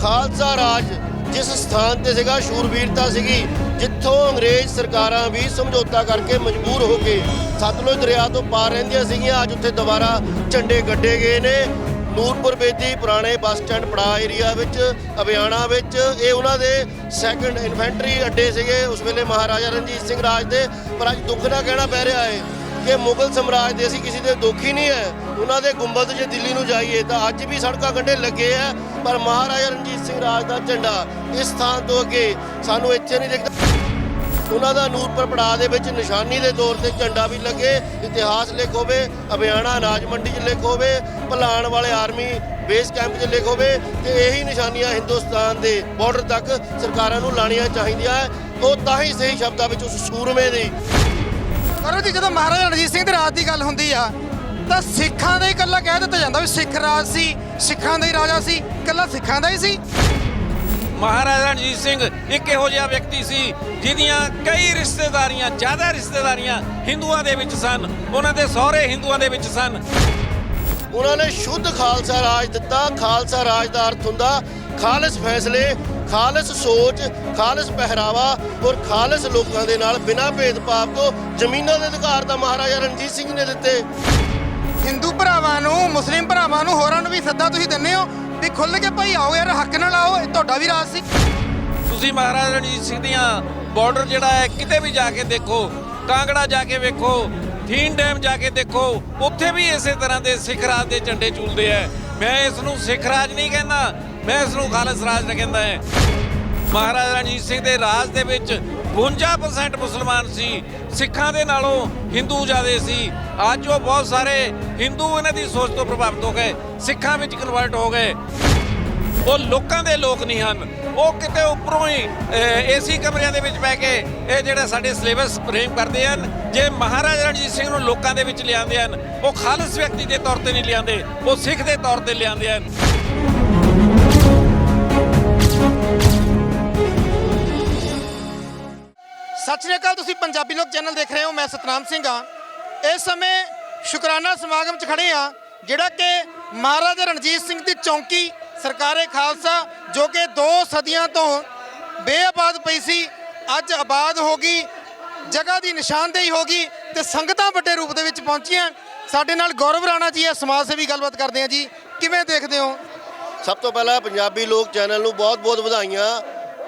ਖਾਲਸਾ ਰਾਜ ਜਿਸ ਸਥਾਨ ਤੇ ਸੀਗਾ ਸ਼ੂਰਵੀਰਤਾ ਸੀਗੀ, ਜਿੱਥੋਂ ਅੰਗਰੇਜ਼ ਸਰਕਾਰਾਂ ਵੀ ਸਮਝੌਤਾ ਕਰਕੇ ਮਜਬੂਰ ਹੋ ਕੇ ਸਤਲੁਜ ਦਰਿਆ ਤੋਂ ਪਾਰ ਰਹਿੰਦੀਆਂ ਸੀਗੀਆਂ। ਅੱਜ ਉੱਥੇ ਦੁਬਾਰਾ ਝੰਡੇ ਗੱਡੇ ਗਏ ਨੇ। ਨੂਰਪੁਰ ਬੇਦੀ ਪੁਰਾਣੇ ਬੱਸ ਸਟੈਂਡ ਪੜਾ ਏਰੀਆ ਵਿੱਚ, ਅਭਿਆਣਾ ਵਿੱਚ, ਇਹ ਉਹਨਾਂ ਦੇ ਸੈਕੰਡ ਇਨਫੈਂਟਰੀ ਅੱਡੇ ਸੀਗੇ। ਉਸ ਵੇਲੇ ਮਹਾਰਾਜਾ ਰਣਜੀਤ ਸਿੰਘ ਰਾਜ ਦੇ। ਪਰ ਅੱਜ ਦੁੱਖ ਨਾਲ ਕਹਿਣਾ ਪੈ ਰਿਹਾ ਹੈ ਕਿ ਮੁਗਲ ਸਮਰਾਜ ਦੇ ਅਸੀਂ ਕਿਸੇ ਦੇ ਦੁੱਖ ਹੀ ਨਹੀਂ ਹੈ। ਉਹਨਾਂ ਦੇ ਗੁੰਬਦ ਜੇ ਦਿੱਲੀ ਨੂੰ ਜਾਈਏ ਤਾਂ ਅੱਜ ਵੀ ਸੜਕਾਂ ਕੰਢੇ ਲੱਗੇ ਆ, ਪਰ ਮਹਾਰਾਜਾ ਰਣਜੀਤ ਸਿੰਘ ਰਾਜ ਦਾ ਝੰਡਾ ਇਸ ਸਥਾਨ ਤੋਂ ਅੱਗੇ ਸਾਨੂੰ ਇੱਥੇ ਨਹੀਂ ਦਿਖਦਾ। ਉਹਨਾਂ ਦਾ ਨੂਰਪੁਰ ਪੜਾਅ ਦੇ ਵਿੱਚ ਨਿਸ਼ਾਨੀ ਦੇ ਤੌਰ ਤੇ ਝੰਡਾ ਵੀ ਲੱਗੇ, ਇਤਿਹਾਸ ਲਿਖ ਹੋਵੇ ਅਭਿਆਣਾ ਅਨਾਜ ਮੰਡੀ 'ਚ ਲਿਖ ਹੋਵੇ, ਭਲਾਣ ਵਾਲੇ ਆਰਮੀ ਬੇਸ ਕੈਂਪ 'ਚ ਲਿਖ ਹੋਵੇ ਤੇ ਇਹੀ ਨਿਸ਼ਾਨੀਆਂ ਹਿੰਦੁਸਤਾਨ ਦੇ ਬਾਰਡਰ ਤੱਕ ਸਰਕਾਰਾਂ ਨੂੰ ਲਾਣੀਆਂ ਚਾਹੀਦੀਆਂ ਉਹ ਤਾਂ ਹੀ ਸਹੀ ਸ਼ਬਦਾਂ ਵਿੱਚ ਉਸ ਸੂਰਮੇ ਦੀ ਕਰੋ ਜੀ, ਜਦੋਂ ਮਹਾਰਾਜਾ ਰਣਜੀਤ ਸਿੰਘ ਦੇ ਰਾਜ ਦੀ ਗੱਲ ਹੁੰਦੀ ਆ ਤਾਂ ਸਿੱਖਾਂ ਦਾ ਹੀ ਇਕੱਲਾ ਕਹਿ ਦਿੱਤਾ ਜਾਂਦਾ ਵੀ ਸਿੱਖ ਰਾਜ ਸੀ ਸਿੱਖਾਂ ਦਾ ਹੀ ਰਾਜਾ ਸੀ ਇਕੱਲਾ ਸਿੱਖਾਂ ਦਾ ਹੀ ਸੀ। ਮਹਾਰਾਜਾ ਰਣਜੀਤ ਸਿੰਘ ਇੱਕ ਇਹੋ ਜਿਹਾ ਵਿਅਕਤੀ ਸੀ ਜਿਹਦੀਆਂ ਕਈ ਰਿਸ਼ਤੇਦਾਰੀਆਂ ਜ਼ਿਆਦਾ ਰਿਸ਼ਤੇਦਾਰੀਆਂ ਹਿੰਦੂਆਂ ਦੇ ਵਿੱਚ ਸਨ ਉਹਨਾਂ ਦੇ ਸਹੁਰੇ ਹਿੰਦੂਆਂ ਦੇ ਵਿੱਚ ਸਨ। ਉਹਨਾਂ ਨੇ ਸ਼ੁੱਧ ਖਾਲਸਾ ਰਾਜ ਦਿੱਤਾ ਖਾਲਸਾ ਰਾਜ ਦਾ ਅਰਥ ਹੁੰਦਾ ਖਾਲਸ ਫੈਸਲੇ ਖਾਲਸ ਸੋਚ ਖਾਲਸ ਪਹਿਰਾਵਾ ਔਰ ਖਾਲਸ ਲੋਕਾਂ ਦੇ ਨਾਲ ਬਿਨਾਂ ਭੇਦਭਾਵ ਤੋਂ ਜ਼ਮੀਨਾਂ ਦੇ ਅਧਿਕਾਰ ਦਾ ਮਹਾਰਾਜਾ ਰਣਜੀਤ ਸਿੰਘ ਨੇ ਦਿੱਤੇ। ਹਿੰਦੂ ਭਰਾਵਾਂ ਨੂੰ, ਮੁਸਲਿਮ ਭਰਾਵਾਂ ਨੂੰ, ਹੋਰਾਂ ਨੂੰ ਵੀ ਸੱਦਾ ਤੁਸੀਂ ਦਿੰਦੇ ਹੋ ਵੀ ਖੁੱਲ ਕੇ ਭਾਈ ਆਓ ਯਾਰ, ਹੱਕ ਨਾਲ ਆਓ, ਇਹ ਤੁਹਾਡਾ ਵੀ ਰਾਜ ਸੀ। ਤੁਸੀਂ ਮਹਾਰਾਜਾ ਰਣਜੀਤ ਸਿੰਘ ਦੀਆਂ ਬਾਰਡਰ ਜਿਹੜਾ ਹੈ, ਕਿਤੇ ਵੀ ਜਾ ਕੇ ਦੇਖੋ, ਕਾਂਗੜਾ ਜਾ ਕੇ ਵੇਖੋ, ਥੀਨ ਡੈਮ ਜਾ ਕੇ ਦੇਖੋ, ਉੱਥੇ ਵੀ ਇਸੇ ਤਰ੍ਹਾਂ ਦੇ ਸਿੱਖ ਰਾਜ ਦੇ ਝੰਡੇ ਝੂਲਦੇ ਆ। ਮੈਂ ਇਸ ਨੂੰ ਸਿੱਖ ਰਾਜ ਨਹੀਂ ਕਹਿੰਦਾ, ਮੈਂ ਇਸ ਨੂੰ ਖਾਲਸ ਰਾਜ ਨਾ ਕਹਿੰਦਾ ਹੈ। ਮਹਾਰਾਜਾ ਰਣਜੀਤ ਸਿੰਘ ਦੇ ਰਾਜ ਦੇ ਵਿੱਚ 52% ਮੁਸਲਮਾਨ ਸੀ, ਸਿੱਖਾਂ ਦੇ ਨਾਲੋਂ ਹਿੰਦੂ ਜ਼ਿਆਦੇ ਸੀ। ਅੱਜ ਉਹ ਬਹੁਤ ਸਾਰੇ ਹਿੰਦੂ ਇਹਨਾਂ ਦੀ ਸੋਚ ਤੋਂ ਪ੍ਰਭਾਵਿਤ ਹੋ ਗਏ, ਸਿੱਖਾਂ ਵਿੱਚ ਕਨਵਰਟ ਹੋ ਗਏ। ਉਹ ਲੋਕਾਂ ਦੇ ਲੋਕ ਨਹੀਂ ਹਨ, ਉਹ ਕਿਤੇ ਉੱਪਰੋਂ ਹੀ ਏਸੀ ਕਮਰਿਆਂ ਦੇ ਵਿੱਚ ਬਹਿ ਕੇ ਇਹ ਜਿਹੜਾ ਸਾਡੇ ਸਿਲੇਬਸ ਫਰੇਮ ਕਰਦੇ ਹਨ, ਜੇ ਮਹਾਰਾਜਾ ਰਣਜੀਤ ਸਿੰਘ ਨੂੰ ਲੋਕਾਂ ਦੇ ਵਿੱਚ ਲਿਆਂਦੇ ਹਨ, ਉਹ ਖਾਲਸ ਵਿਅਕਤੀ ਦੇ ਤੌਰ ਤੇ ਨਹੀਂ ਲਿਆਂਦੇ ਉਹ ਸਿੱਖ ਦੇ ਤੌਰ ਤੇ ਲਿਆਂਦੇ ਹਨ। ਸਤਿ ਸ਼੍ਰੀ ਅਕਾਲ, ਤੁਸੀਂ ਪੰਜਾਬੀ ਲੋਕ ਚੈਨਲ ਦੇਖ ਰਹੇ ਹੋ, ਮੈਂ ਸਤਨਾਮ ਸਿੰਘ ਆ ਇਸ ਸਮੇਂ ਸ਼ੁਕਰਾਨਾ ਸਮਾਗਮ 'ਚ ਖੜੇ ਆ ਜਿਹੜਾ ਕਿ ਮਹਾਰਾਜਾ ਰਣਜੀਤ ਸਿੰਘ ਦੀ ਚੌਂਕੀ, ਸਰਕਾਰੇ ਖਾਲਸਾ, ਜੋ ਕਿ ਦੋ ਸਦੀਆਂ ਤੋਂ ਬੇਆਬਾਦ ਪਈ ਸੀ, ਅੱਜ ਆਬਾਦ ਹੋ ਗਈ, ਜਗ੍ਹਾ ਦੀ ਨਿਸ਼ਾਨਦੇਹੀ ਹੋ ਗਈ ਤੇ ਸੰਗਤਾਂ ਵੱਡੇ ਰੂਪ ਦੇ ਵਿੱਚ ਪਹੁੰਚੀਆਂ। ਸਾਡੇ ਨਾਲ ਗੌਰਵ ਰਾਣਾ ਜੀ ਆ ਸਮਾਜ ਸੇਵੀ ਗੱਲਬਾਤ ਕਰਦੇ ਆ ਜੀ। ਕਿਵੇਂ ਦੇਖਦੇ ਹੋ? ਸਭ ਤੋਂ ਪਹਿਲਾਂ ਪੰਜਾਬੀ ਲੋਕ ਚੈਨਲ ਨੂੰ ਬਹੁਤ-ਬਹੁਤ ਵਧਾਈਆਂ।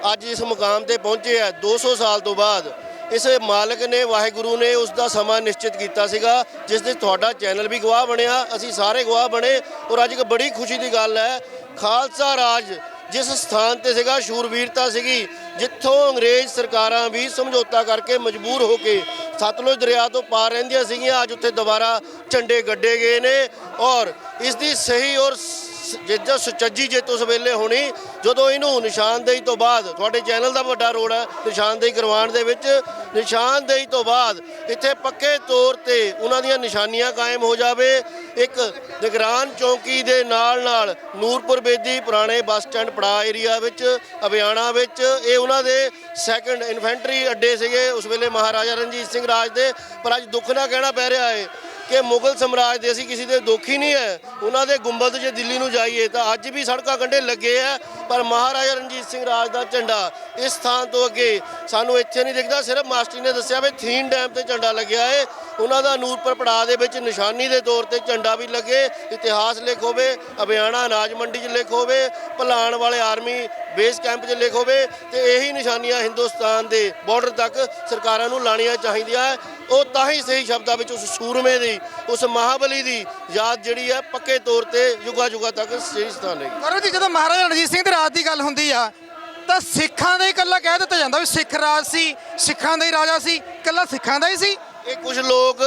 ਅੱਜ ਇਸ ਮੁਕਾਮ ਤੇ ਪਹੁੰਚੇ ਆ 200 ਸਾਲ ਤੋਂ ਬਾਅਦ। ਇਸ ਮਾਲਕ ਨੇ, ਵਾਹਿਗੁਰੂ ਨੇ ਉਸ ਦਾ ਸਮਾਂ ਨਿਸ਼ਚਿਤ ਕੀਤਾ ਸੀਗਾ, ਜਿਸ ਦੇ ਤੁਹਾਡਾ ਚੈਨਲ ਵੀ ਗਵਾਹ ਬਣਿਆ, ਅਸੀਂ ਸਾਰੇ ਗਵਾਹ ਬਣੇ ਔਰ ਅੱਜ ਇੱਕ ਬੜੀ ਖੁਸ਼ੀ ਦੀ ਗੱਲ ਹੈ। ਖਾਲਸਾ ਰਾਜ ਜਿਸ ਸਥਾਨ ਤੇ ਸੀਗਾ, ਸ਼ੂਰਵੀਰਤਾ ਸੀਗੀ, ਜਿੱਥੋਂ ਅੰਗਰੇਜ਼ ਸਰਕਾਰਾਂ ਵੀ ਸਮਝੌਤਾ ਕਰਕੇ ਮਜਬੂਰ ਹੋ ਕੇ ਸਤਲੁਜ ਦਰਿਆ ਤੋਂ ਪਾਰ ਰਹਿੰਦੀਆਂ ਸੀਗੀਆਂ, ਅੱਜ ਉੱਥੇ ਦੁਬਾਰਾ ਝੰਡੇ ਗੱਡੇ ਗਏ ਨੇ ਔਰ ਇਸ ਦੀ ਸਹੀ ਔਰ ਜਿੱਦਾਂ ਸੁਚੱਜੀ ਜਿੱਤ ਉਸ ਵੇਲੇ ਹੋਣੀ, ਜਦੋਂ ਇਹਨੂੰ ਨਿਸ਼ਾਨਦੇਹੀ ਤੋਂ ਬਾਅਦ, ਤੁਹਾਡੇ ਚੈਨਲ ਦਾ ਵੱਡਾ ਰੋਲ ਹੈ, ਨਿਸ਼ਾਨਦੇਹੀ ਕਰਵਾਉਣ ਦੇ ਵਿੱਚ, ਨਿਸ਼ਾਨਦੇਹੀ ਤੋਂ ਬਾਅਦ ਇੱਥੇ ਪੱਕੇ ਤੌਰ ਤੇ ਉਹਨਾਂ ਦੀਆਂ ਨਿਸ਼ਾਨੀਆਂ ਕਾਇਮ ਹੋ ਜਾਵੇ। ਇੱਕ ਨਿਗਰਾਨ ਚੌਂਕੀ ਦੇ ਨਾਲ ਨਾਲ ਨੂਰਪੁਰ ਬੇਦੀ ਪੁਰਾਣੇ ਬੱਸ ਸਟੈਂਡ ਪੜਾ ਏਰੀਆ ਵਿੱਚ, ਅਭਿਆਣਾ ਵਿੱਚ, ਇਹ ਉਹਨਾਂ ਦੇ ਸੈਕੰਡ ਇਨਫੈਂਟਰੀ ਅੱਡੇ ਸੀਗੇ, ਉਸ ਵੇਲੇ ਮਹਾਰਾਜਾ ਰਣਜੀਤ ਸਿੰਘ ਰਾਜ ਦੇ, ਪਰ ਅੱਜ ਦੁੱਖ ਨਾਲ ਕਹਿਣਾ ਪੈ ਰਿਹਾ ਹੈ ਕਿ ਮੁਗਲ ਸਮਰਾਜ ਦੇ ਅਸੀਂ ਕਿਸੇ ਦੇ ਦੁਖੀ ਨਹੀਂ ਹੈ। ਉਹਨਾਂ ਦੇ ਗੁੰਬਦ ਜੇ ਦਿੱਲੀ ਨੂੰ ਜਾਈਏ ਤਾਂ ਅੱਜ ਵੀ ਸੜਕਾਂ ਕੰਢੇ ਲੱਗੇ ਆ, ਪਰ ਮਹਾਰਾਜਾ ਰਣਜੀਤ ਸਿੰਘ ਰਾਜ ਦਾ ਝੰਡਾ ਇਸ ਥਾਂ ਤੋਂ ਅੱਗੇ ਸਾਨੂੰ ਇੱਥੇ ਨਹੀਂ ਦਿਖਦਾ, ਸਿਰਫ ਮਾਸਟਰੀ ਨੇ ਦੱਸਿਆ ਵੀ ਥੀਨ ਡੈਮ ਤੇ ਝੰਡਾ ਲੱਗਿਆ ਏ ਉਹਨਾਂ ਦਾ ਨੂਰਪੁਰ ਪੜਾਅ ਦੇ ਵਿੱਚ ਨਿਸ਼ਾਨੀ ਦੇ ਤੌਰ ਤੇ ਝੰਡਾ ਵੀ ਲੱਗੇ, ਇਤਿਹਾਸ ਲਿਖ ਹੋਵੇ, ਅਭਿਆਣਾ, ਅਨਾਜ ਮੰਡੀ 'ਚ ਲਿਖ ਹੋਵੇ, ਭਲਾਣ ਵਾਲੇ ਆਰਮੀ ਬੇਸ ਕੈਂਪ 'ਚ ਲਿਖ ਹੋਵੇ ਤੇ ਇਹੀ ਨਿਸ਼ਾਨੀਆਂ ਹਿੰਦੁਸਤਾਨ ਦੇ ਬਾਰਡਰ ਤੱਕ ਸਰਕਾਰਾਂ ਨੂੰ ਲਾਣੀਆਂ ਚਾਹੀਦੀਆਂ ਹੈ। ਉਹ ਤਾਂ ਹੀ ਸਹੀ ਸ਼ਬਦਾਂ ਵਿੱਚ ਉਸ ਸੂਰਮੇ ਦੀ, ਉਸ ਮਹਾਬਲੀ ਦੀ ਯਾਦ ਜਿਹੜੀ ਹੈ ਪੱਕੇ ਤੌਰ ਤੇ ਯੁਗਾ ਯੁਗਾ ਤੱਕ ਸਹੀ ਸਥਾਨ ਰਹੇਗੀ ਕਰੋ ਜੀ, ਜਦੋਂ ਮਹਾਰਾਜਾ ਰਣਜੀਤ ਸਿੰਘ ਦੇ ਰਾਜ ਦੀ ਗੱਲ ਹੁੰਦੀ ਆ ਤਾਂ ਸਿੱਖਾਂ ਦਾ ਹੀ ਇਕੱਲਾ ਕਹਿ ਦਿੱਤਾ ਜਾਂਦਾ ਵੀ ਸਿੱਖ ਰਾਜ ਸੀ, ਸਿੱਖਾਂ ਦਾ ਹੀ ਰਾਜਾ ਸੀ, ਇਕੱਲਾ ਸਿੱਖਾਂ ਦਾ ਹੀ ਸੀ। ਇਹ ਕੁਝ ਲੋਕ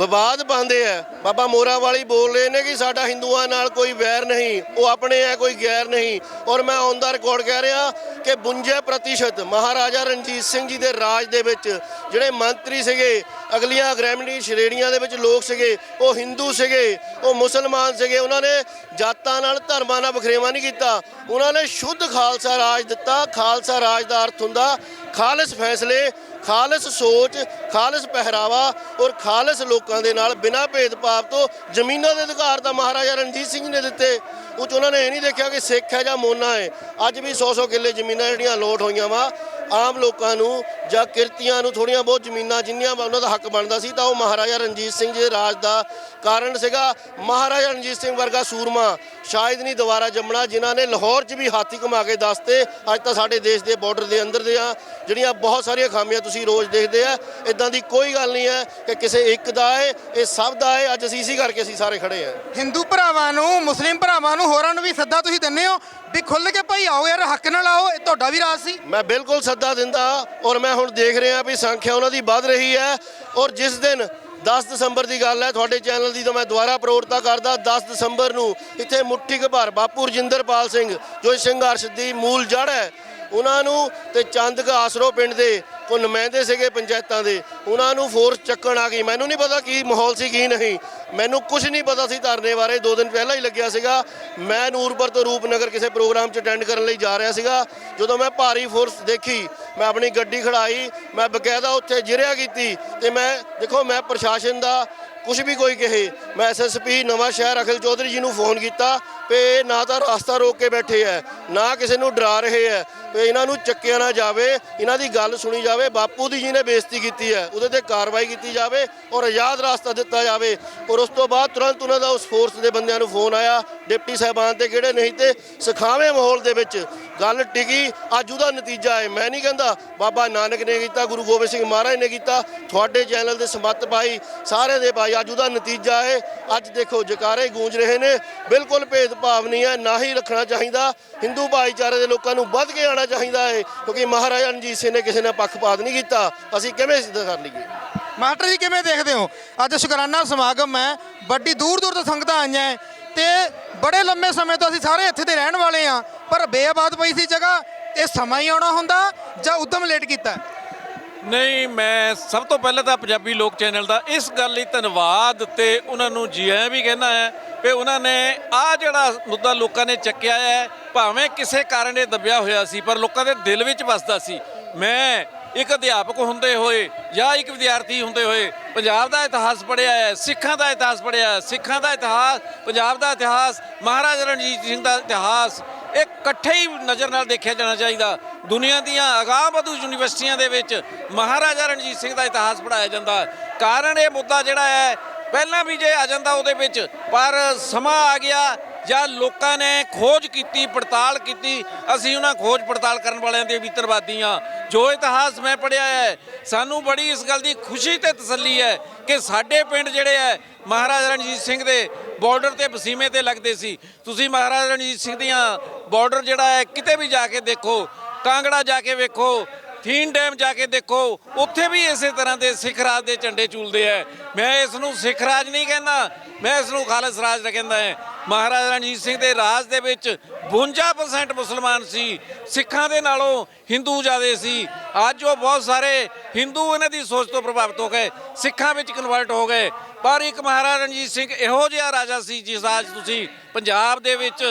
ਵਿਵਾਦ ਪਾਉਂਦੇ ਆ। ਬਾਬਾ ਮੋਰਾ ਵਾਲੀ ਬੋਲ ਰਹੇ ਨੇ ਕਿ ਸਾਡਾ ਹਿੰਦੂਆਂ ਨਾਲ ਕੋਈ ਵੈਰ ਨਹੀਂ, ਉਹ ਆਪਣੇ ਆ, ਕੋਈ ਗੈਰ ਨਹੀਂ। ਔਰ ਮੈਂ ਔਨ ਦਾ ਰਿਕਾਰਡ ਕਹਿ ਰਿਹਾ ਕਿ 52% ਮਹਾਰਾਜਾ ਰਣਜੀਤ ਸਿੰਘ ਜੀ ਦੇ ਰਾਜ ਦੇ ਵਿੱਚ ਜਿਹੜੇ ਮੰਤਰੀ ਸੀਗੇ, ਅਗਲੀਆਂ ਗ੍ਰੈਮਿੰਡੀ ਸ਼੍ਰੇਣੀਆਂ ਦੇ ਵਿੱਚ ਲੋਕ ਸੀਗੇ, ਉਹ ਹਿੰਦੂ ਸੀਗੇ, ਉਹ ਮੁਸਲਮਾਨ ਸੀਗੇ, ਉਹਨਾਂ ਨੇ ਜਾਤਾਂ ਨਾਲ ਧਰਮਾਂ ਨਾਲ ਵਖਰੇਵਾ ਨਹੀਂ ਕੀਤਾ। ਉਹਨਾਂ ਨੇ ਸ਼ੁੱਧ ਖਾਲਸਾ ਰਾਜ ਦਿੱਤਾ। ਖਾਲਸਾ ਰਾਜ ਦਾ ਅਰਥ ਹੁੰਦਾ ਖਾਲਸ ਫੈਸਲੇ, ਖਾਲਸ ਸੋਚ, ਖਾਲਸ ਪਹਿਰਾਵਾ ਔਰ ਖਾਲਸ ਲੋਕਾਂ ਦੇ ਨਾਲ ਬਿਨਾਂ ਭੇਦਭਾਵ ਤੋਂ ਜ਼ਮੀਨਾਂ ਦੇ ਅਧਿਕਾਰ ਤਾਂ ਮਹਾਰਾਜਾ ਰਣਜੀਤ ਸਿੰਘ ਨੇ ਦਿੱਤੇ। ਉਹ 'ਚ ਉਹਨਾਂ ਨੇ ਇਹ ਨਹੀਂ ਦੇਖਿਆ ਕਿ ਸਿੱਖ ਹੈ ਜਾਂ ਮੋਨਾ ਹੈ। ਅੱਜ ਵੀ 100-100 ਕਿੱਲੇ ਜ਼ਮੀਨਾਂ ਜਿਹੜੀਆਂ ਲੋਟ ਹੋਈਆਂ ਵਾ ਆਮ ਲੋਕਾਂ ਨੂੰ ਜਾਂ ਕਿਰਤੀਆਂ ਨੂੰ ਥੋੜੀਆਂ ਬਹੁਤ ਜ਼ਮੀਨਾਂ ਜਿੰਨੀਆਂ ਉਹਨਾਂ ਦਾ ਹੱਕ ਬਣਦਾ ਸੀ ਤਾਂ ਉਹ ਮਹਾਰਾਜਾ ਰਣਜੀਤ ਸਿੰਘ ਜੀ ਦੇ ਰਾਜ ਦਾ ਕਾਰਨ ਸੀਗਾ। ਮਹਾਰਾਜਾ ਰਣਜੀਤ ਸਿੰਘ ਵਰਗਾ ਸੂਰਮਾ ਸ਼ਾਇਦ ਨਹੀਂ ਦੁਬਾਰਾ ਜੰਮਣਾ, ਜਿਨ੍ਹਾਂ ਨੇ ਲਾਹੌਰ 'ਚ ਵੀ ਹਾਥੀ ਘੁਮਾ ਕੇ ਦੱਸਤੇ ਅੱਜ ਤਾਂ ਸਾਡੇ ਦੇਸ਼ ਦੇ ਬਾਰਡਰ ਦੇ ਅੰਦਰ ਦੇ ਆ। ਜਿਹੜੀਆਂ ਬਹੁਤ ਸਾਰੀਆਂ ਖਾਮੀਆਂ ਤੁਸੀਂ ਰੋਜ਼ ਦੇਖਦੇ ਆ ਇਦਾਂ ਦੀ ਕੋਈ ਗੱਲ ਨਹੀਂ ਹੈ ਕਿ ਕਿਸੇ ਇੱਕ ਦਾ ਹੈ, ਇਹ ਸਭ ਦਾ ਹੈ। ਅੱਜ ਅਸੀਂ ਇਸੇ ਕਰਕੇ ਅਸੀਂ ਸਾਰੇ ਖੜੇ ਆ ਹਿੰਦੂ ਭਰਾਵਾਂ ਨੂੰ, ਮੁਸਲਿਮ ਭਰਾ ਭਰਾਵਾਂ ਨੂੰ, ਹੋਰਾਂ ਨੂੰ ਵੀ ਸੱਦਾ ਤੁਸੀਂ ਦਿੰਦੇ ਹੋ ਵੀ ਖੁੱਲ ਕੇ ਭਾਈ ਆਓ ਯਾਰ, ਹੱਕ ਨਾਲ ਆਓ, ਇਹ ਤੁਹਾਡਾ ਵੀ ਰਾਜ ਸੀ। ਮੈਂ ਬਿਲਕੁਲ ਸੱਦਾ ਦਿੰਦਾ ਔਰ ਮੈਂ ਹੁਣ ਦੇਖ ਰਿਹਾ ਵੀ ਸੰਖਿਆ ਉਹਨਾਂ ਦੀ ਵੱਧ ਰਹੀ ਹੈ ਔਰ ਜਿਸ ਦਿਨ 10 ਦਸੰਬਰ ਦੀ ਗੱਲ ਹੈ, ਤੁਹਾਡੇ ਚੈਨਲ ਦੀ ਤਾਂ ਮੈਂ ਦੁਬਾਰਾ ਪ੍ਰੋੜਤਾ ਕਰਦਾ 10 ਦਸੰਬਰ ਨੂੰ ਇੱਥੇ ਮੁੱਠੀ ਘਰ ਬਾਪੂ ਰਜਿੰਦਰਪਾਲ ਸਿੰਘ, ਜੋ ਸੰਘਰਸ਼ ਦੀ ਮੂਲ ਜੜ ਹੈ, ਉਹਨਾਂ ਨੂੰ ਤੇ ਚੰਦ ਆਸਰੋ ਪਿੰਡ ਦੇ ਕੋ ਨੁਮਾਇੰਦੇ ਸੀਗੇ ਪੰਚਾਇਤਾਂ ਦੇ, ਉਹਨਾਂ ਨੂੰ ਫੋਰਸ ਚੱਕਣ ਆ ਗਈ। ਮੈਨੂੰ ਨਹੀਂ ਪਤਾ ਕੀ ਮਾਹੌਲ ਸੀ, ਕੀ ਨਹੀਂ। ਮੈਨੂੰ ਕੁਝ ਨਹੀਂ ਪਤਾ ਸੀ ਧਰਨੇ ਬਾਰੇ। ਦੋ ਦਿਨ ਪਹਿਲਾਂ ਹੀ ਲੱਗਿਆ ਸੀਗਾ। ਮੈਂ ਨੂਰਪੁਰ ਤੋਂ ਰੂਪਨਗਰ ਕਿਸੇ ਪ੍ਰੋਗਰਾਮ 'ਚ ਅਟੈਂਡ ਕਰਨ ਲਈ ਜਾ ਰਿਹਾ ਸੀਗਾ। ਜਦੋਂ ਮੈਂ ਭਾਰੀ ਫੋਰਸ ਦੇਖੀ, ਮੈਂ ਆਪਣੀ ਗੱਡੀ ਖੜਾਈ, ਮੈਂ ਬਕਾਇਦਾ ਉੱਥੇ ਜਿਰਿਆ ਕੀਤੀ ਤੇ ਮੈਂ, ਦੇਖੋ, ਮੈਂ ਪ੍ਰਸ਼ਾਸਨ ਦਾ ਕੁਝ ਵੀ ਕੋਈ ਕਹੇ। ਮੈਂ ਐਸਐਸਪੀ ਨਵਾਂ ਸ਼ਹਿਰ ਅਖਿਲ ਚੌਧਰੀ ਜੀ ਨੂੰ ਫੋਨ ਕੀਤਾ ਵੀ ਨਾ ਤਾਂ ਰਸਤਾ ਰੋਕ ਕੇ ਬੈਠੇ ਐ, ਨਾ ਕਿਸੇ ਨੂੰ ਡਰਾ ਰਹੇ ਐ। ਵੀ ਇਹਨਾਂ ਨੂੰ ਚੱਕਿਆ ਨਾ ਜਾਵੇ, ਇਹਨਾਂ ਦੀ ਗੱਲ ਸੁਣੀ ਜਾਵੇ, ਬਾਪੂ ਦੀ ਜੀ ਨੇ ਬੇਇੱਜ਼ਤੀ ਕੀਤੀ ਹੈ ਉਹਦੇ ਤੇ ਕਾਰਵਾਈ ਕੀਤੀ ਜਾਵੇ ਔਰ ਆਜ਼ਾਦ ਰਸਤਾ ਦਿੱਤਾ ਜਾਵੇ। ਔਰ ਉਸ ਤੋਂ ਬਾਅਦ ਤੁਰੰਤ ਉਹਨਾਂ ਦਾ ਉਸ ਫੋਰਸ ਦੇ ਬੰਦਿਆਂ ਨੂੰ ਫੋਨ ਆਇਆ, ਡਿਪਟੀ ਸਾਹਿਬਾਨ ਤੇ ਕਿਹੜੇ ਨਹੀਂ ਤੇ ਸਖਾਵੇਂ ਮਾਹੌਲ ਦੇ ਵਿੱਚ। ਗੱਲ ਟਿਕੀ, ਅੱਜ ਉਹਦਾ ਨਤੀਜਾ ਹੈ ਮੈਂ ਨਹੀਂ ਕਹਿੰਦਾ ਬਾਬਾ ਨਾਨਕ ਨੇ ਕੀਤਾ, ਗੁਰੂ ਗੋਬਿੰਦ ਸਿੰਘ ਮਹਾਰਾਜ ਨੇ ਕੀਤਾ, ਤੁਹਾਡੇ ਚੈਨਲ ਦੇ ਸਮੱਤ ਭਾਈ ਸਾਰੇ ਦੇ ਭਾਈ ਪਾਈ ਅੱਜ ਉਹਦਾ ਨਤੀਜਾ ਹੈ। ਅੱਜ ਦੇਖੋ ਜਕਾਰੇ ਗੂੰਜ ਰਹੇ ਨੇ। ਬਿਲਕੁਲ ਭੇਦਭਾਵ ਨਹੀਂ ਹੈ, ਨਾ ਹੀ ਰੱਖਣਾ ਚਾਹੀਦਾ। ਹਿੰਦੂ ਭਾਈਚਾਰੇ ਦੇ ਲੋਕਾਂ ਨੂੰ ਵੱਧ ਕੇ ਆਉਣਾ ਚਾਹੀਦਾ ਹੈ, ਕਿਉਂਕਿ ਮਹਾਰਾਜਾ ਰਣਜੀਤ ਸਿੰਘ ਨੇ ਕਿਸੇ ਨਾਲ ਪੱਖਪਾਤ ਨਹੀਂ ਕੀਤਾ। ਅਸੀਂ ਕਿਵੇਂ ਸਿੱਧ ਕਰ ਲਈਏ? ਮਾਸਟਰ ਜੀ, ਕਿਵੇਂ ਦੇਖਦੇ ਹੋ? ਅੱਜ ਸ਼ੁਕਰਾਨਾ ਸਮਾਗਮ ਹੈ, ਵੱਡੀ ਦੂਰ ਦੂਰ ਤੋਂ ਸੰਗਤਾਂ ਆਈਆਂ ਹੈ ਤੇ ਬੜੇ ਲੰਮੇ ਸਮੇਂ ਤੋਂ ਅਸੀਂ ਸਾਰੇ ਇੱਥੇ ਦੇ ਰਹਿਣ ਵਾਲੇ ਆ ਪਰ ਬੇਆਬਾਦ ਪਈ ਸੀ ਜਗ੍ਹਾ, ਇਹ ਸਮਾਂ ਹੀ ਆਉਣਾ ਹੁੰਦਾ ਜਾਂ ਉਦਮ ਲੇਟ ਕੀਤਾ? ਨਹੀਂ, ਮੈਂ ਸਭ ਤੋਂ ਪਹਿਲਾਂ ਤਾਂ ਪੰਜਾਬੀ ਲੋਕ ਚੈਨਲ ਦਾ ਇਸ ਗੱਲ ਲਈ ਧੰਨਵਾਦ ਤੇ ਉਹਨਾਂ ਨੂੰ ਜੀ ਆਇਆਂ ਵੀ ਕਹਿਣਾ ਹੈ ਕਿ ਉਹਨਾਂ ਨੇ ਆ ਜਿਹੜਾ ਮੁੱਦਾ ਲੋਕਾਂ ਨੇ ਚੱਕਿਆ ਹੈ, ਭਾਵੇਂ ਕਿਸੇ ਕਾਰਨ ਇਹ ਦੱਬਿਆ ਹੋਇਆ ਸੀ, ਪਰ ਲੋਕਾਂ ਦੇ ਦਿਲ ਵਿੱਚ ਵੱਸਦਾ ਸੀ। ਮੈਂ ਇੱਕ ਅਧਿਆਪਕ ਹੁੰਦੇ ਹੋਏ ਜਾਂ ਇੱਕ ਵਿਦਿਆਰਥੀ ਹੁੰਦੇ ਹੋਏ ਪੰਜਾਬ ਦਾ ਇਤਿਹਾਸ ਪੜ੍ਹਿਆ ਹੈ, ਸਿੱਖਾਂ ਦਾ ਇਤਿਹਾਸ ਪੜ੍ਹਿਆ ਹੈ, ਸਿੱਖਾਂ ਦਾ ਇਤਿਹਾਸ, ਪੰਜਾਬ ਦਾ ਇਤਿਹਾਸ, ਮਹਾਰਾਜਾ ਰਣਜੀਤ ਸਿੰਘ ਦਾ ਇਤਿਹਾਸ ਇਹ ਇਕੱਠੇ ਹੀ ਨਜ਼ਰ ਨਾਲ ਦੇਖਿਆ ਜਾਣਾ ਚਾਹੀਦਾ। ਦੁਨੀਆ ਦੀਆਂ ਅਗਾਹ ਵਧੂ ਯੂਨੀਵਰਸਿਟੀਆਂ ਦੇ ਵਿੱਚ ਮਹਾਰਾਜਾ ਰਣਜੀਤ ਸਿੰਘ ਦਾ ਇਤਿਹਾਸ ਪੜ੍ਹਾਇਆ ਜਾਂਦਾ। ਕਾਰਨ ਇਹ ਮੁੱਦਾ ਜਿਹੜਾ ਹੈ, ਪਹਿਲਾਂ ਵੀ ਜੇ ਆ ਜਾਂਦਾ ਉਹਦੇ ਵਿੱਚ, ਪਰ ਸਮਾਂ ਆ ਗਿਆ ਜਾਂ ਲੋਕਾਂ ਨੇ ਖੋਜ ਕੀਤੀ, ਪੜਤਾਲ ਕੀਤੀ। ਅਸੀਂ ਉਹਨਾਂ ਖੋਜ ਪੜਤਾਲ ਕਰਨ ਵਾਲਿਆਂ ਦੇ ਵੀ ਧੰਨਵਾਦੀ ਹਾਂ। ਜੋ ਇਤਿਹਾਸ ਮੈਂ ਪੜਿਆ ਹੈ, ਸਾਨੂੰ ਬੜੀ ਇਸ ਗੱਲ ਦੀ ਖੁਸ਼ੀ ਤੇ ਤਸੱਲੀ ਹੈ ਕਿ ਸਾਡੇ ਪਿੰਡ ਜਿਹੜੇ ਹੈ, ਮਹਾਰਾਜਾ ਰਣਜੀਤ ਸਿੰਘ ਦੇ ਬਾਰਡਰ ਤੇ ਪਸੀਮੇ ਤੇ ਲੱਗਦੇ ਸੀ। ਤੁਸੀਂ ਮਹਾਰਾਜਾ ਰਣਜੀਤ ਸਿੰਘ ਦੀਆਂ ਬਾਰਡਰ ਜਿਹੜਾ ਹੈ, ਕਿਤੇ ਵੀ ਜਾ ਕੇ ਦੇਖੋ, ਕਾਂਗੜਾ ਜਾ ਕੇ ਵੇਖੋ, ਥੀਨ ਡੈਮ ਜਾ ਕੇ ਦੇਖੋ, ਉੱਥੇ ਵੀ ਇਸੇ ਤਰ੍ਹਾਂ ਦੇ ਸਿੱਖ ਰਾਜ ਦੇ ਝੰਡੇ ਝੂਲਦੇ ਐ ਮੈਂ ਇਸ ਨੂੰ ਸਿੱਖ ਰਾਜ ਨਹੀਂ ਕਹਿੰਦਾ, ਮੈਂ ਇਸ ਨੂੰ ਖਾਲਸ ਰਾਜ ਦਾ ਕਹਿੰਦਾ ਹਾਂ। ਮਹਾਰਾਜਾ ਰਣਜੀਤ ਸਿੰਘ ਦੇ ਰਾਜ ਦੇ ਵਿੱਚ 52% ਮੁਸਲਮਾਨ ਸੀ, ਸਿੱਖਾਂ ਦੇ ਨਾਲੋਂ ਹਿੰਦੂ ਜ਼ਿਆਦੇ ਸੀ। ਅੱਜ ਉਹ ਬਹੁਤ ਸਾਰੇ ਹਿੰਦੂ ਇਹਨਾਂ ਦੀ ਸੋਚ ਤੋਂ ਪ੍ਰਭਾਵਿਤ ਹੋ ਗਏ, ਸਿੱਖਾਂ ਵਿੱਚ ਕਨਵਰਟ ਹੋ ਗਏ। ਪਰ ਇੱਕ ਮਹਾਰਾਜਾ ਰਣਜੀਤ ਸਿੰਘ ਇਹੋ ਜਿਹਾ ਰਾਜਾ ਸੀ, ਜਿਸ ਅੱਜ ਤੁਸੀਂ ਪੰਜਾਬ ਦੇ ਵਿੱਚ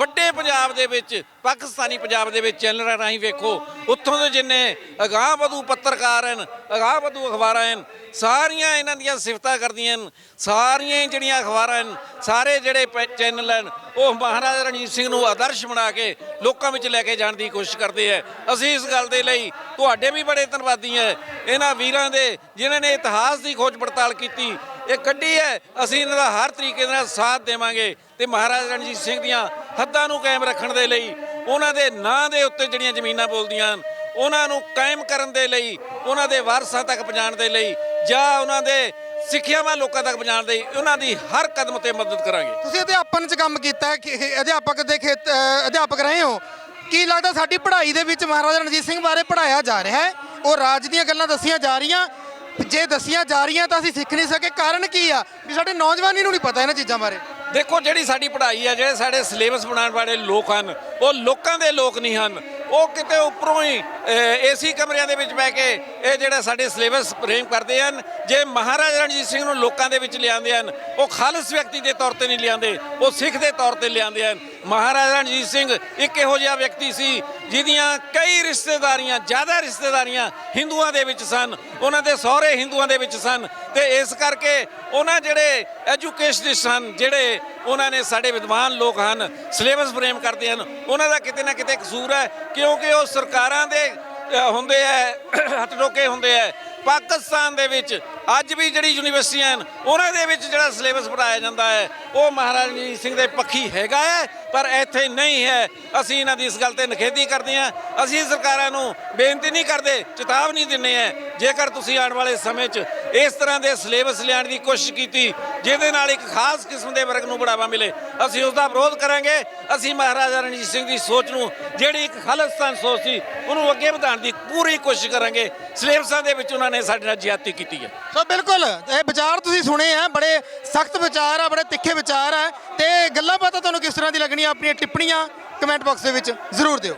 ਵੱਡੇ ਪੰਜਾਬ ਦੇ ਵਿੱਚ, ਪਾਕਿਸਤਾਨੀ ਪੰਜਾਬ ਦੇ ਵਿੱਚ ਚੈਨਲਾਂ ਰਾਹੀਂ ਵੇਖੋ, ਉੱਥੋਂ ਦੇ ਜਿੰਨੇ ਅਗਾਂਹ ਵਧੂ ਪੱਤਰਕਾਰ ਹਨ, ਅਗਾਂਹ ਵਧੂ ਅਖਬਾਰਾਂ ਹਨ, ਸਾਰੀਆਂ ਇਹਨਾਂ ਦੀਆਂ ਸਿਫਤਾਂ ਕਰਦੀਆਂ ਹਨ, ਸਾਰੀਆਂ ਜਿਹੜੀਆਂ ਅਖਬਾਰਾਂ ਹਨ, ਸਾਰੇ ਜਿਹੜੇ ਪ- ਚੈਨਲ ਹਨ, ਉਹ ਮਹਾਰਾਜਾ ਰਣਜੀਤ ਸਿੰਘ ਨੂੰ ਆਦਰਸ਼ ਬਣਾ ਕੇ ਲੋਕਾਂ ਵਿੱਚ ਲੈ ਕੇ ਜਾਣ ਦੀ ਕੋਸ਼ਿਸ਼ ਕਰਦੇ ਹੈ ਅਸੀਂ ਇਸ ਗੱਲ ਦੇ ਲਈ ਤੁਹਾਡੇ ਵੀ ਬੜੇ ਧੰਨਵਾਦੀ ਹੈ ਇਹਨਾਂ ਵੀਰਾਂ ਦੇ ਜਿਨ੍ਹਾਂ ਨੇ ਇਤਿਹਾਸ ਦੀ ਖੋਜ ਪੜਤਾਲ ਕੀਤੀ, ਇਹ ਕੱਢੀ ਹੈ। ਅਸੀਂ ਇਹਨਾਂ ਦਾ ਹਰ ਤਰੀਕੇ ਨਾਲ ਸਾਥ ਦੇਵਾਂਗੇ ਤੇ ਮਹਾਰਾਜਾ ਰਣਜੀਤ ਸਿੰਘ ਦੀਆਂ ਹੱਦਾਂ ਨੂੰ ਕਾਇਮ ਰੱਖਣ ਦੇ ਲਈ, ਉਹਨਾਂ ਦੇ ਨਾਂ ਦੇ ਉੱਤੇ ਜਿਹੜੀਆਂ ਜ਼ਮੀਨਾਂ ਬੋਲਦੀਆਂ ਹਨ, ਉਹਨਾਂ ਨੂੰ ਕਾਇਮ ਕਰਨ ਦੇ ਲਈ, ਉਹਨਾਂ ਦੇ ਵਾਰਸਾਂ ਤੱਕ ਪਹੁੰਚਾਉਣ ਦੇ ਲਈ, ਜਾਂ ਉਹਨਾਂ ਦੇ ਸਿੱਖਿਆਵਾਂ ਲੋਕਾਂ ਤੱਕ ਪਹੁੰਚਾਉਣ ਦੇ ਲਈ, ਉਹਨਾਂ ਦੀ ਹਰ ਕਦਮ ਤੇ ਮਦਦ ਕਰਾਂਗੇ। ਤੁਸੀਂ ਅਧਿਆਪਨ 'ਚ ਕੰਮ ਕੀਤਾ ਕਿ ਅਧਿਆਪਕ ਦੇ ਖੇਤ ਅਧਿਆਪਕ ਰਹੇ ਹੋ? ਕੀ ਲੱਗਦਾ ਸਾਡੀ ਪੜ੍ਹਾਈ ਦੇ ਵਿੱਚ ਮਹਾਰਾਜਾ ਰਣਜੀਤ ਸਿੰਘ ਬਾਰੇ ਪੜ੍ਹਾਇਆ ਜਾ ਰਿਹਾ ਹੈ? ਉਹ ਰਾਜ ਦੀਆਂ ਗੱਲਾਂ ਦੱਸੀਆਂ ਜਾ ਰਹੀਆਂ, ਜੇ ਦੱਸੀਆਂ ਜਾ ਰਹੀਆਂ ਤਾਂ ਅਸੀਂ ਸਿੱਖ ਨਹੀਂ ਸਕੇ। ਕਾਰਨ ਕੀ ਆ? ਵੀ ਸਾਡੇ ਨੌਜਵਾਨੀ ਨੂੰ ਨਹੀਂ ਪਤਾ ਇਹਨਾਂ ਚੀਜ਼ਾਂ ਬਾਰੇ। ਦੇਖੋ ਜਿਹੜੀ ਸਾਡੀ ਪੜ੍ਹਾਈ ਹੈ ਜਿਹੜੇ ਸਾਡੇ ਸਿਲੇਬਸ ਬਣਾਉਣ ਵਾਲੇ ਲੋਕ ਹਨ, ਉਹ ਲੋਕਾਂ ਦੇ ਲੋਕ ਨਹੀਂ ਹਨ। ਉਹ ਕਿਤੇ ਉੱਪਰੋਂ ਹੀ ਏਸੀ ਕਮਰਿਆਂ ਦੇ ਵਿੱਚ ਬਹਿ ਕੇ ਇਹ ਜਿਹੜਾ ਸਾਡੇ ਸਿਲੇਬਸ ਫਰੇਮ ਕਰਦੇ ਹਨ, ਜੇ ਮਹਾਰਾਜਾ ਰਣਜੀਤ ਸਿੰਘ ਨੂੰ ਲੋਕਾਂ ਦੇ ਵਿੱਚ ਲਿਆਉਂਦੇ ਹਨ, ਉਹ ਖਾਲਸ ਵਿਅਕਤੀ ਦੇ ਤੌਰ ਤੇ ਨਹੀਂ ਲਿਆਉਂਦੇ, ਉਹ ਸਿੱਖ ਦੇ ਤੌਰ ਤੇ ਲਿਆਉਂਦੇ ਹਨ। ਮਹਾਰਾਜਾ ਰਣਜੀਤ ਸਿੰਘ ਇੱਕ ਇਹੋ ਜਿਹਾ ਵਿਅਕਤੀ ਸੀ ਜਿਹਦੀਆਂ ਕਈ ਰਿਸ਼ਤੇਦਾਰੀਆਂ, ਜ਼ਿਆਦਾ ਰਿਸ਼ਤੇਦਾਰੀਆਂ ਹਿੰਦੂਆਂ ਦੇ ਵਿੱਚ ਸਨ, ਉਹਨਾਂ ਦੇ ਸਹੁਰੇ ਹਿੰਦੂਆਂ ਦੇ ਵਿੱਚ ਸਨ ਤੇ ਇਸ ਕਰਕੇ ਉਹਨਾਂ ਜਿਹੜੇ ਐਜੂਕੇਸ਼ਨਿਸਟ ਹਨ, ਜਿਹੜੇ ਉਹਨਾਂ ਨੇ ਸਾਡੇ ਵਿਦਵਾਨ ਲੋਕ ਹਨ, ਸਿਲੇਬਸ ਫਰੇਮ ਕਰਦੇ ਹਨ, ਉਹਨਾਂ ਦਾ ਕਿਤੇ ਨਾ ਕਿਤੇ ਕਸੂਰ ਹੈ ਕਿਉਂਕਿ ਉਹ ਸਰਕਾਰਾਂ ਦੇ ਹੁੰਦੇ ਐ ਹੱਥ ਟੋਕੇ ਹੁੰਦੇ ਐ ਪਾਕਿਸਤਾਨ ਦੇ ਵਿੱਚ ਅੱਜ ਵੀ ਜਿਹੜੀ ਯੂਨੀਵਰਸਿਟੀਆਂ ਹਨ, ਉਹਨਾਂ ਦੇ ਵਿੱਚ ਜਿਹੜਾ ਸਿਲੇਬਸ ਪੜਾਇਆ ਜਾਂਦਾ ਹੈ, ਉਹ ਮਹਾਰਾਜਾ ਰਣਜੀਤ ਸਿੰਘ ਦੇ ਪੱਖੀ ਹੈਗਾ ਹੈ, ਪਰ ਇੱਥੇ ਨਹੀਂ ਹੈ। ਅਸੀਂ ਇਹਨਾਂ ਦੀ ਇਸ ਗੱਲ ਤੇ ਨਿਖੇਧੀ ਕਰਦੇ ਹਾਂ। ਅਸੀਂ ਸਰਕਾਰਾਂ ਨੂੰ ਬੇਨਤੀ ਨਹੀਂ ਕਰਦੇ, ਚੇਤਾਵਨੀ ਦਿੰਨੇ ਆ ਜੇਕਰ ਤੁਸੀਂ ਆਉਣ ਵਾਲੇ ਸਮੇਂ 'ਚ ਇਸ ਤਰ੍ਹਾਂ ਦੇ ਸਿਲੇਬਸ ਲਿਆਉਣ ਦੀ ਕੋਸ਼ਿਸ਼ ਕੀਤੀ ਜਿਹਦੇ ਨਾਲ ਇੱਕ ਖਾਸ ਕਿਸਮ ਦੇ ਵਰਗ ਨੂੰ ਬੜਾਵਾ ਮਿਲੇ। ਅਸੀਂ ਉਸ ਦਾ ਵਿਰੋਧ ਕਰਾਂਗੇ। ਅਸੀਂ ਮਹਾਰਾਜਾ ਰਣਜੀਤ ਸਿੰਘ ਦੀ ਸੋਚ ਨੂੰ, ਜਿਹੜੀ ਇੱਕ ਖਾਲਿਸਤਾਨ ਸੋਚ ਸੀ, ਉਹਨੂੰ ਅੱਗੇ ਵਧਾਉਣ ਦੀ ਪੂਰੀ ਕੋਸ਼ਿਸ਼ ਕਰਾਂਗੇ। ਸਿਲੇਬਸਾਂ ਦੇ ਵਿੱਚ ਉਹਨਾਂ ਨੇ ਸਾਡੇ ਨਾਲ ਜ਼ਿਆਦਤੀ ਕੀਤੀ ਹੈ। ਸੋ ਬਿਲਕੁਲ, ਇਹ ਵਿਚਾਰ ਤੁਸੀਂ ਸੁਣੇ ਆ, ਬੜੇ ਸਖਤ ਵਿਚਾਰ ਆ, ਬੜੇ ਤਿੱਖੇ ਵਿਚਾਰ ਆ। ਤੇ ਗੱਲਾਂ ਬਾਤਾਂ ਤੁਹਾਨੂੰ ਕਿਸ ਤਰ੍ਹਾਂ ਦੀ ਲੱਗਣੀਆਂ ਆਪਣੀਆਂ ਟਿੱਪਣੀਆਂ ਕਮੈਂਟ ਬਾਕਸ ਦੇ ਵਿੱਚ ਜ਼ਰੂਰ ਦਿਓ।